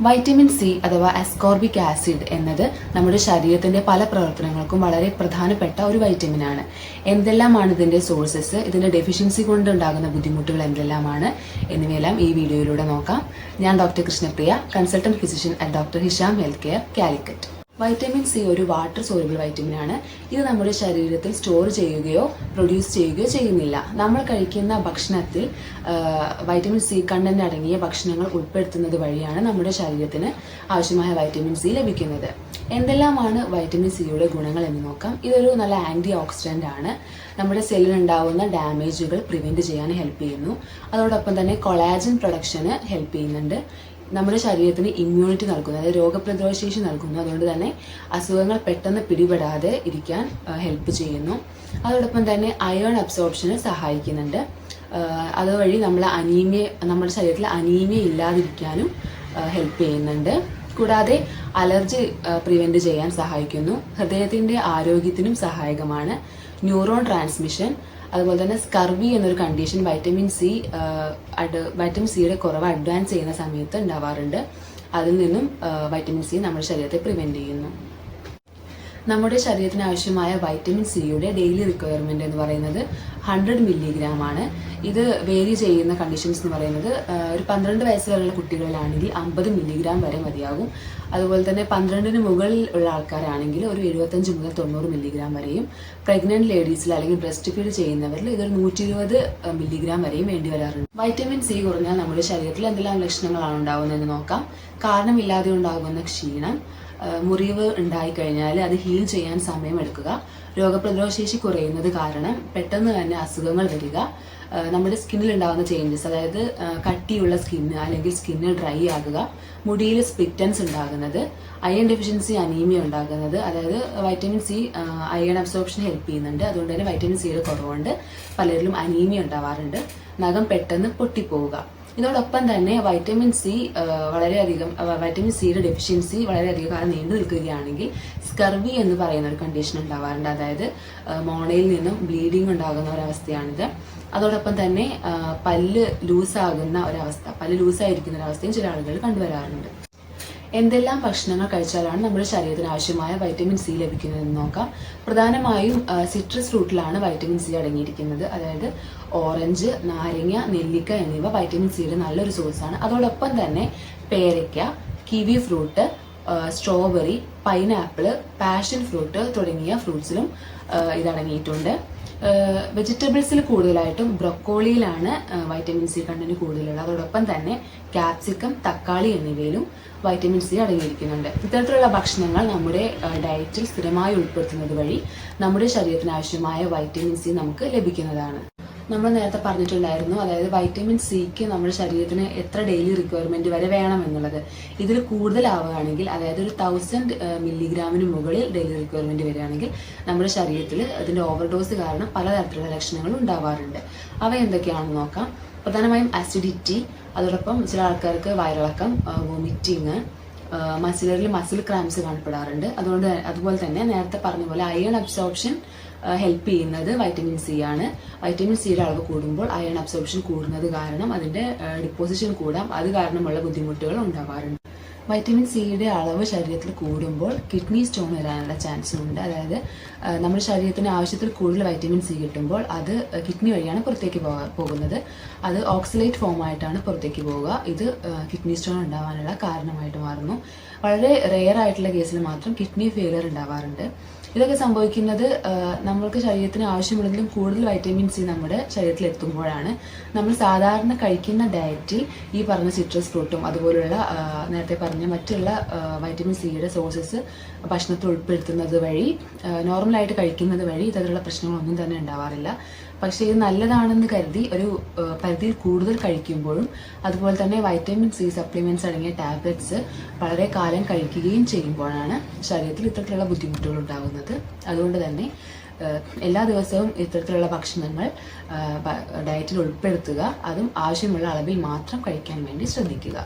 Vitamin C അഥവാ ascorbic acid എന്നത് നമ്മുടെ ശരീരത്തിന്റെ പല പ്രവർത്തനങ്ങൾക്കും വളരെ പ്രധാനപ്പെട്ട ഒരു വൈറ്റമിൻ ആണ് എന്തെല്ലാമാണ് ഇതിന്റെ സോഴ്സസ് ഇതിന്റെ ഡെഫിഷ്യൻസി കൊണ്ട് ഉണ്ടാകുന്ന ബുദ്ധിമുട്ടുകൾ എന്തെല്ലാമാണ്? എന്നിവയെല്ലാം ഈ വീഡിയോയിലൂടെ നോക്കാം. ഞാൻ doctor Krishnapriya consultant physician at doctor Hisham health care Calicut vitamin C ഒരു വാട്ടർ സോലബിൾ വൈറ്റമിൻ ആണ്. ഇത് നമ്മുടെ ശരീരത്തിൽ സ്റ്റോർ ചെയ്യുകയോ പ്രൊഡ്യൂസ് ചെയ്യുകയോ ചെയ്യുന്നില്ല. നമ്മൾ കഴിക്കുന്ന ഭക്ഷണത്തിൽ വൈറ്റമിൻ സി കണ്ടന്റ് അടങ്ങിയ ഭക്ഷണങ്ങൾ ഉൾപ്പെടുത്തുന്നത് വഴിയാണ് നമ്മുടെ ശരീരത്തിന് ആവശ്യമായ വൈറ്റമിൻ സി ലഭിക്കുന്നത്. എന്തെല്ലാമാണ് വൈറ്റമിൻ സിയുടെ ഗുണങ്ങൾ എന്ന് നോക്കാം. ഇതൊരു നല്ല ആന്റി ഓക്സിഡന്റ് ആണ്. നമ്മുടെ സെല്ലിനുണ്ടാവുന്ന ഡാമേജുകൾ പ്രിവെന്റ് ചെയ്യാൻ ഹെൽപ്പ് ചെയ്യുന്നു. അതോടൊപ്പം തന്നെ കൊളാജൻ പ്രൊഡക്ഷന് ഹെൽപ്പ് ചെയ്യുന്നുണ്ട്. നമ്മുടെ ശരീരത്തിന് ഇമ്മ്യൂണിറ്റി നൽകുന്നു അതായത് രോഗപ്രതിരോധ ശേഷി നൽകുന്നു. അതുകൊണ്ട് തന്നെ അസുഖങ്ങൾ പെട്ടെന്ന് പിടിപെടാതെ ഇരിക്കാൻ ഹെൽപ്പ് ചെയ്യുന്നു. അതോടൊപ്പം തന്നെ അയേൺ അബ്സോർപ്ഷന് സഹായിക്കുന്നുണ്ട്. അതുവഴി നമ്മൾ അനീമിയ നമ്മുടെ ശരീരത്തിൽ അനീമിയ ഇല്ലാതിരിക്കാനും ഹെൽപ്പ് ചെയ്യുന്നുണ്ട്. കൂടാതെ അലർജി പ്രിവെന്റ് ചെയ്യാൻ സഹായിക്കുന്നു. ഹൃദയത്തിന്റെ ആരോഗ്യത്തിനും സഹായകമാണ്. ന്യൂറോൺ ട്രാൻസ്മിഷൻ അതുപോലെ തന്നെ സ്കർവി എന്നൊരു കണ്ടീഷൻ വൈറ്റമിൻ സി അഡ് വൈറ്റമിൻ സിയുടെ കുറവ് അഡ്വാൻസ് ചെയ്യുന്ന സമയത്ത് ഉണ്ടാവാറുണ്ട്. അതിൽ നിന്നും വൈറ്റമിൻ സി നമ്മുടെ ശരീരത്തെ പ്രിവെന്റ് ചെയ്യുന്നു. നമ്മുടെ ശരീരത്തിന് ആവശ്യമായ വൈറ്റമിൻ സിയുടെ ഡെയിലി റിക്വയർമെന്റ് എന്ന് പറയുന്നത് ഹൺഡ്രഡ് മില്ലിഗ്രാം ആണ്. ഇത് വേരി ചെയ്യുന്ന കണ്ടീഷൻസ് എന്ന് പറയുന്നത് ഒരു പന്ത്രണ്ട് വയസ്സ് വരെയുള്ള കുട്ടികളിലാണെങ്കിൽ അമ്പത് മില്ലിഗ്രാം വരെ മതിയാകും. അതുപോലെ തന്നെ പന്ത്രണ്ടിന് മുകളിൽ ഉള്ള ആൾക്കാരാണെങ്കിൽ ഒരു എഴുപത്തഞ്ച് മുതൽ തൊണ്ണൂറ് മില്ലിഗ്രാം വരെയും പ്രഗ്നന്റ് ലേഡീസിൽ അല്ലെങ്കിൽ ബ്രസ്റ്റ് ഫീഡ് ചെയ്യുന്നവരിൽ ഇതൊരു നൂറ്റി ഇരുപത് മില്ലിഗ്രാം വരെയും വേണ്ടി വരാറുണ്ട്. വൈറ്റമിൻ സി കുറഞ്ഞാൽ നമ്മുടെ ശരീരത്തിൽ എന്തെല്ലാം ലക്ഷണങ്ങളാണ് ഉണ്ടാകുന്നതെന്ന് നോക്കാം. കാരണമില്ലാതെ ഉണ്ടാകുന്ന ക്ഷീണം മുറിവ് ഉണ്ടായിക്കഴിഞ്ഞാൽ അത് ഹീൽ ചെയ്യാൻ സമയമെടുക്കുക രോഗപ്രതിരോധ ശേഷി കുറയുന്നത് കാരണം പെട്ടെന്ന് തന്നെ അസുഖങ്ങൾ വരിക. നമ്മുടെ സ്കിന്നിൽ ഉണ്ടാകുന്ന ചേഞ്ചസ് അതായത് കട്ടിയുള്ള സ്കിന്ന് അല്ലെങ്കിൽ സ്കിന്ന് ഡ്രൈ ആകുക മുടിയിൽ സ്പിറ്റൻസ് ഉണ്ടാകുന്നത് അയൺ ഡെഫിഷ്യൻസി അനീമിയ ഉണ്ടാകുന്നത് അതായത് vitamin C iron absorption help ചെയ്യുന്നുണ്ട്. അതുകൊണ്ട് തന്നെ വൈറ്റമിൻ സിയുടെ കുറവുണ്ട്. പലരിലും അനീമിയ ഉണ്ടാവാറുണ്ട്. നഖം പെട്ടെന്ന് പൊട്ടിപ്പോവുക. ഇതോടൊപ്പം തന്നെ വൈറ്റമിൻ സി വളരെയധികം വൈറ്റമിൻ സിയുടെ ഡെഫിഷ്യൻസി വളരെയധികം കാലം നീണ്ടു നിൽക്കുകയാണെങ്കിൽ സ്കർവി എന്ന് പറയുന്ന ഒരു കണ്ടീഷൻ ഉണ്ടാവാറുണ്ട്. അതായത് മോണയിൽ നിന്നും ബ്ലീഡിംഗ് ഉണ്ടാകുന്ന ഒരവസ്ഥയാണിത്. അതോടൊപ്പം തന്നെ പല്ല് ലൂസാകുന്ന ഒരവസ്ഥ പല്ല് ലൂസായിരിക്കുന്ന ഒരവസ്ഥയും ചില ആളുകൾ കണ്ടുവരാറുണ്ട്. എന്തെല്ലാം ഭക്ഷണങ്ങൾ കഴിച്ചാലാണ് നമ്മുടെ ശരീരത്തിന് ആവശ്യമായ വൈറ്റമിൻ സി ലഭിക്കുന്നതെന്ന് നോക്കാം. പ്രധാനമായും സിട്രസ് ഫ്രൂട്ടിലാണ് വൈറ്റമിൻ സി അടങ്ങിയിരിക്കുന്നത്. അതായത് ഓറഞ്ച് നാരങ്ങ നെല്ലിക്ക എന്നിവ വൈറ്റമിൻ സിയുടെ നല്ലൊരു സോഴ്സാണ് അതോടൊപ്പം തന്നെ പേരയ്ക്ക kiwi fruit strawberry pineapple passion fruit തുടങ്ങിയ ഫ്രൂട്ട്സിലും ഇതടങ്ങിയിട്ടുണ്ട് വെജിറ്റബിൾസിൽ കൂടുതലായിട്ടും ബ്രൊക്കോളിയിലാണ് വൈറ്റമിൻ സി കണ്ടന്റ് കൂടുതലുള്ളത്. അതോടൊപ്പം തന്നെ ക്യാപ്സിക്കം തക്കാളി എന്നിവയിലും വൈറ്റമിൻ സി അടങ്ങിയിരിക്കുന്നുണ്ട്. ഇത്തരത്തിലുള്ള ഭക്ഷണങ്ങൾ നമ്മുടെ ഡയറ്റിൽ സ്ഥിരമായി ഉൾപ്പെടുത്തുന്നത് വഴി നമ്മുടെ ശരീരത്തിന് ആവശ്യമായ വൈറ്റമിൻ സി നമുക്ക് ലഭിക്കുന്നതാണ്. നമ്മൾ നേരത്തെ പറഞ്ഞിട്ടുണ്ടായിരുന്നു അതായത് വൈറ്റമിൻ സിക്ക് നമ്മുടെ ശരീരത്തിന് എത്ര ഡെയിലി റിക്വയർമെന്റ് വരെ വേണം എന്നുള്ളത്. ഇതിൽ കൂടുതലാവുകയാണെങ്കിൽ അതായത് ഒരു തൗസൻഡ് മില്ലിഗ്രാമിന് മുകളിൽ ഡെയിലി റിക്വയർമെന്റ് വരികയാണെങ്കിൽ നമ്മുടെ ശരീരത്തിൽ അതിന്റെ ഓവർഡോസ് കാരണം പലതരത്തിലുള്ള ലക്ഷണങ്ങൾ ഉണ്ടാവാറുണ്ട്. അവ എന്തൊക്കെയാണെന്ന് നോക്കാം. പ്രധാനമായും അസിഡിറ്റി അതോടൊപ്പം ചില ആൾക്കാർക്ക് വയറിളക്കം വൊമിറ്റിങ് മസിലറിൽ മസിൽ ക്രാംസ് കാണപ്പെടാറുണ്ട്. അതുകൊണ്ട് അതുപോലെ തന്നെ നേരത്തെ പറഞ്ഞ പോലെ അയൺ അബ്സോർപ്ഷൻ ഹെൽപ്പ് ചെയ്യുന്നത് വൈറ്റമിൻ സി ആണ്. വൈറ്റമിൻ സിയുടെ അളവ് കൂടുമ്പോൾ അയൺ അബ്സോർപ്ഷൻ കൂടുന്നത് കാരണം അതിന്റെ ഡിപ്പോസിഷൻ കൂടാം. അത് കാരണമുള്ള ബുദ്ധിമുട്ടുകൾ ഉണ്ടാവാറുണ്ട്. വൈറ്റമിൻ സിയുടെ അളവ് ശരീരത്തിൽ കൂടുമ്പോൾ കിഡ്നി സ്റ്റോൺ വരാനുള്ള ചാൻസും ഉണ്ട്. അതായത് നമ്മുടെ ശരീരത്തിന് ആവശ്യത്തിൽ കൂടുതൽ വൈറ്റമിൻ സി കിട്ടുമ്പോൾ അത് കിഡ്നി വഴിയാണ് പുറത്തേക്ക് പോകുന്നത്. അത് ഓക്സിലേറ്റ് ഫോം ആയിട്ടാണ് പുറത്തേക്ക് പോവുക. ഇത് കിഡ്നി സ്റ്റോൺ ഉണ്ടാവാനുള്ള കാരണമായിട്ട് മാറുന്നു. വളരെ റെയർ ആയിട്ടുള്ള കേസിൽ മാത്രം കിഡ്നി ഫെയിലിയർ ഉണ്ടാവാറുണ്ട്. ഇതൊക്കെ സംഭവിക്കുന്നത് നമ്മൾക്ക് ശരീരത്തിന് ആവശ്യമുള്ളതിലും കൂടുതൽ വൈറ്റമിൻ സി നമ്മുടെ ശരീരത്തിൽ എത്തുമ്പോഴാണ്. നമ്മൾ സാധാരണ കഴിക്കുന്ന ഡയറ്റിൽ ഈ പറഞ്ഞ സിട്രസ് ഫ്രൂട്ടും അതുപോലുള്ള നേരത്തെ പറഞ്ഞ മറ്റുള്ള വൈറ്റമിൻ സിയുടെ സോഴ്സസ് ഭക്ഷണത്തിൽ ഉൾപ്പെടുത്തുന്നത് വഴി നോർമലായിട്ട് കഴിക്കുന്നത് വഴി ഇത്തരത്തിലുള്ള പ്രശ്നങ്ങളൊന്നും തന്നെ ഉണ്ടാവാറില്ല. പക്ഷേ ഇത് നല്ലതാണെന്ന് കരുതി ഒരു പരിധിയിൽ കൂടുതൽ കഴിക്കുമ്പോഴും അതുപോലെ തന്നെ വൈറ്റമിൻ സി സപ്ലിമെന്റ്സ് അടങ്ങിയ ടാബ്ലറ്റ്സ് വളരെ കാലം കഴിക്കുകയും ചെയ്യുമ്പോഴാണ് ശരീരത്തിൽ ഇത്തരത്തിലുള്ള ബുദ്ധിമുട്ടുകൾ ഉണ്ടാകുന്നത്. അതുകൊണ്ട് തന്നെ എല്ലാ ദിവസവും ഇത്തരത്തിലുള്ള ഭക്ഷണങ്ങൾ ഡയറ്റിൽ ഉൾപ്പെടുത്തുക അതും ആവശ്യമുള്ള അളവിൽ മാത്രം കഴിക്കാൻ വേണ്ടി ശ്രദ്ധിക്കുക.